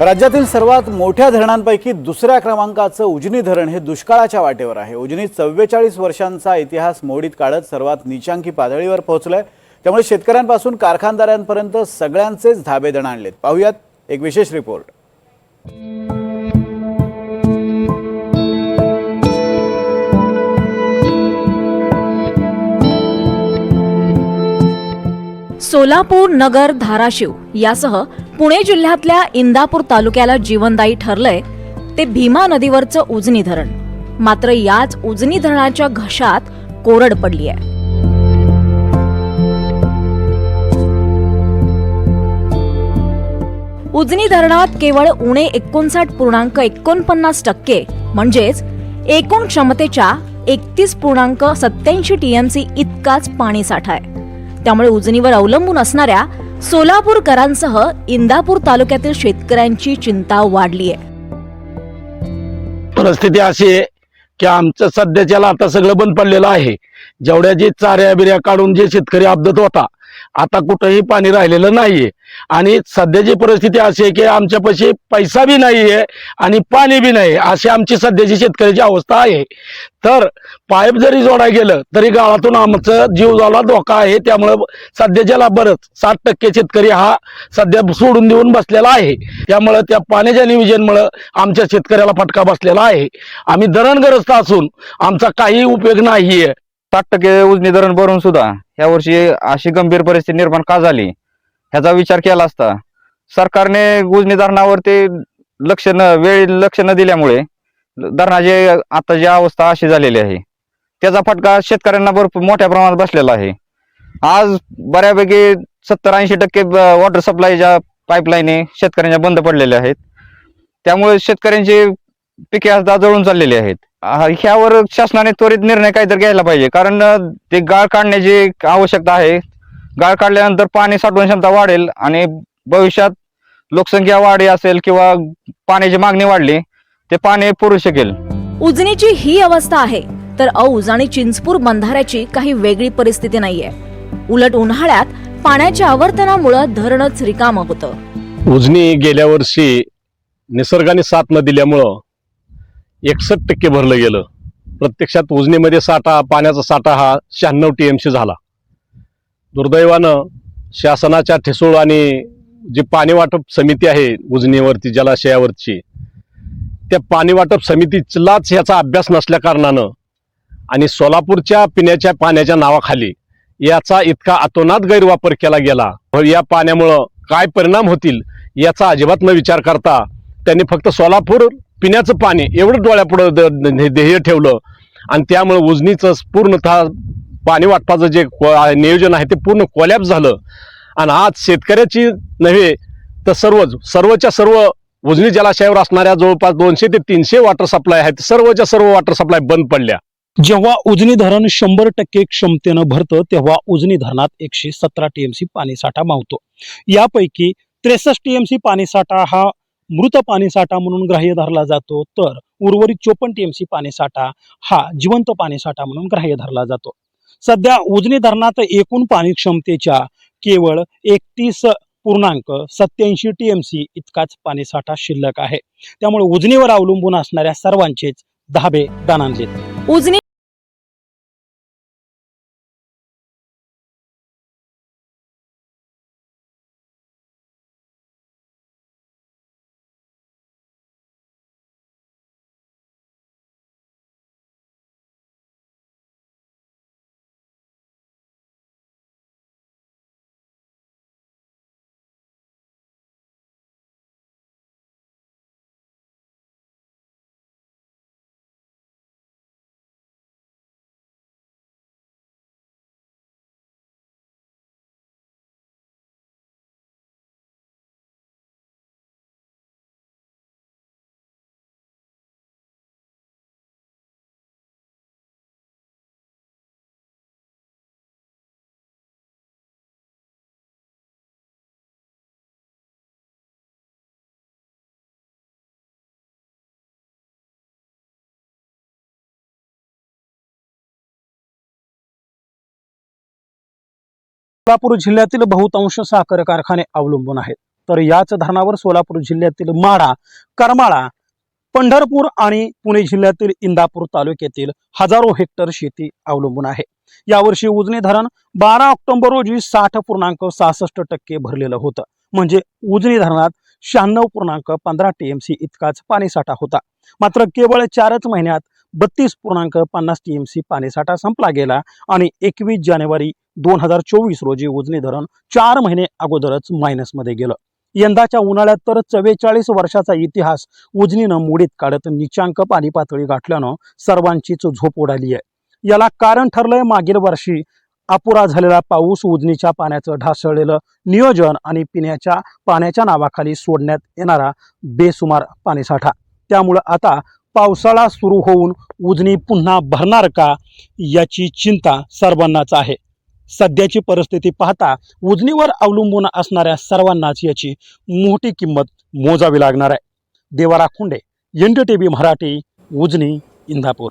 राज्यातील सर्वात मोठ्या धरणांपैकी दुसऱ्या क्रमांकाचं उजनी धरण हे दुष्काळाच्या वाटेवर आहे. उजनी चव्वेचाळीस वर्षांचा इतिहास मोडीत काढत सर्वात निचांकी पातळीवर पोहोचलंय. त्यामुळे शेतकऱ्यांपासून कारखानदारांपर्यंत सगळ्यांचेच धाबे दणाणलेत. पाहुयात एक विशेष रिपोर्ट सोलापूर नगर धाराशिव यासह पुणे जिल्ह्यातल्या इंदापूर तालुक्याला जीवनदायी ठरलंय ते भीमा नदीवरचं उजनी धरण. मात्र याच उजनी धरणाच्या घशात कोरड पडली आहे उजनी धरणात केवळ उणे एकोणसाठ पूर्णांक एकोणपन्नास टक्के म्हणजेच एकूण क्षमतेच्या एकतीस पूर्णांक सत्याऐंशी टीएमसी इतकाच पाणी साठा आहे त्यामुळे उजनीवर अवलंबून असणाऱ्या सोलापूरकरांसह इंदापूर तालुक्यातील शेतकऱ्यांची चिंता वाढली आहे परिस्थिती अशी आहे की आमचं सध्याच्याला आता सगळं बंद पडलेलं आहे. जेवढ्या जे चाऱ्या बिऱ्या काढून जे शेतकरी अपदत होता आता कुठंही पाणी राहिलेलं नाहीये. आणि सध्याची परिस्थिती अशी आहे की आमच्यापाशी पैसा बी नाहीये आणि पाणी बी नाही अशी आमची सध्याची शेतकऱ्याची अवस्था आहे. तर पाईप जरी जोडा गेलं तरी गाळातून आमचं जीवजाला धोका आहे. त्यामुळं सध्याच्याला बरंच साठ टक्के शेतकरी हा सध्या सोडून देऊन बसलेला आहे. त्यामुळं त्या पाण्याच्या नियोजनमुळं आमच्या शेतकऱ्याला फटका बसलेला आहे. आम्ही धरणग्रस्त असून आमचा काही उपयोग नाहीये. साठ टक्के उजनी धरण भरून सुद्धा ह्या वर्षी अशी गंभीर परिस्थिती निर्माण का झाली? ह्याचा विचार केला असता. सरकारने उजनी धरणावरती लक्ष न वेळ लक्ष न दिल्यामुळे धरणाची आता जी अवस्था अशी झालेली आहे त्याचा फटका शेतकऱ्यांना भरपूर मोठ्या प्रमाणात बसलेला आहे. आज बऱ्यापैकी सत्तर ऐंशी टक्के वॉटर सप्लायच्या पाईपलाईने शेतकऱ्यांच्या बंद पडलेल्या आहेत. त्यामुळे शेतकऱ्यांची पिके आज जळून चाललेली आहेत. ह्यावर शासनाने त्वरित निर्णय काहीतरी घ्यायला पाहिजे. कारण ते गाळ काढण्याची आवश्यकता आहे. गाळ काढल्यानंतर पाणी साठवण क्षमता वाढेल आणि भविष्यात लोकसंख्या वाढी असेल किंवा पाण्याची मागणी वाढली ते पाणी पुरू शकेल. उजनीची ही अवस्था आहे. तर औज आणि चिंचपूर बंधाऱ्याची काही वेगळी परिस्थिती नाहीये. उलट उन्हाळ्यात पाण्याच्या आवर्तनामुळं धरणच रिकामं होतं. उजनी गेल्या वर्षी निसर्गाने साथ न दिल्यामुळं एकसष्ट टक्के भरलं गेलं. प्रत्यक्षात उजनीमध्ये साठा पाण्याचा साठा हा शहाण्णव टी एमशी झाला. दुर्दैवानं शासनाच्या ठिसूळ आणि जी पाणी वाटप समिती आहे उजनीवरती जलाशयावरची त्या पाणी वाटप समितीलाच याचा अभ्यास नसल्या कारणानं आणि सोलापूरच्या पिण्याच्या पाण्याच्या नावाखाली याचा इतका अतोनात गैरवापर केला गेला. व या पाण्यामुळं काय परिणाम होतील याचा अजिबात न विचार करता त्यांनी फक्त सोलापूर पिण्याचं पाणी एवढं डोळ्यापुढं द- ध्येय ठेवलं आणि त्यामुळे उजनीचं पूर्णतः पाणी वाटपाचं जे नियोजन आहे ते पूर्ण कोलॅप झालं. आणि आज शेतकऱ्याची नव्हे तर सर्वच सर्वच्या सर्व उजनी जलाशयावर असणाऱ्या जवळपास दोनशे ते तीनशे वॉटर सप्लाय आहेत. सर्वच्या सर्व वॉटर सप्लाय बंद पडल्या. जेव्हा उजनी धरण शंभर टक्के क्षमतेनं भरतं तेव्हा उजनी धरणात एकशे सतरा टीएमसी पाणीसाठा मावतो. यापैकी त्रेसष्ट टीएमसी पाणीसाठा हा मृत पाणीसाठा म्हणून ग्राह्य धरला जातो तर उर्वरित चोपन्न टीएमसी पाणीसाठा हा जिवंत पाणीसाठा म्हणून ग्राह्य धरला जातो. सध्या उजनी धरणात एकूण पाणी क्षमतेच्या केवळ एकतीस पूर्णांक सत्याऐंशी टीएमसी इतकाच पाणीसाठा शिल्लक आहे. त्यामुळे उजनीवर अवलंबून असणाऱ्या सर्वांचेच धाबे दानांलेत उजनी सोलापूर जिल्ह्यातील बहुतांश साखर कारखाने अवलंबून आहेत. तर याच धरणावर सोलापूर जिल्ह्यातील माळा करमाळा पंढरपूर आणि पुणे जिल्ह्यातील इंदापूर तालुक्यातील हजारो हेक्टर शेती अवलंबून आहे. यावर्षी उजनी धरण बारा ऑक्टोबर रोजी साठ पूर्णांक सहासष्ट टक्के भरलेलं होतं. म्हणजे उजनी धरणात शहाण्णव पूर्णांक पंधरा टीएमसी इतकाच पाणीसाठा होता. मात्र केवळ चारच महिन्यात बत्तीस पूर्णांक पन्नास टीएमसी पाणीसाठा संपला गेला आणि एकवीस जानेवारी दोन हजार चोवीस रोजी उजनी धरण चार महिने अगोदरच मायनसमध्ये गेलं. यंदाच्या उन्हाळ्यात तर चव्वेचाळीस वर्षाचा इतिहास उजनीनं मोडीत काढत निचांक पाणी पातळी गाठल्यानं सर्वांचीच झोप उडाली आहे. याला कारण ठरलंय मागील वर्षी अपुरा झालेला पाऊस उजनीच्या पाण्याचं ढासळलेलं नियोजन आणि पिण्याच्या पाण्याच्या नावाखाली सोडण्यात येणारा बेसुमार पाणीसाठा. त्यामुळं आता पावसाळा सुरू होऊन उजनी पुन्हा भरणार का याची चिंता सर्वांनाच आहे. सध्याची परिस्थिती पाहता उजनीवर अवलंबून असणाऱ्या सर्वांनाच याची मोठी किंमत मोजावी लागणार आहे. Deva Khunde N D T V Marathi Ujani Indapur.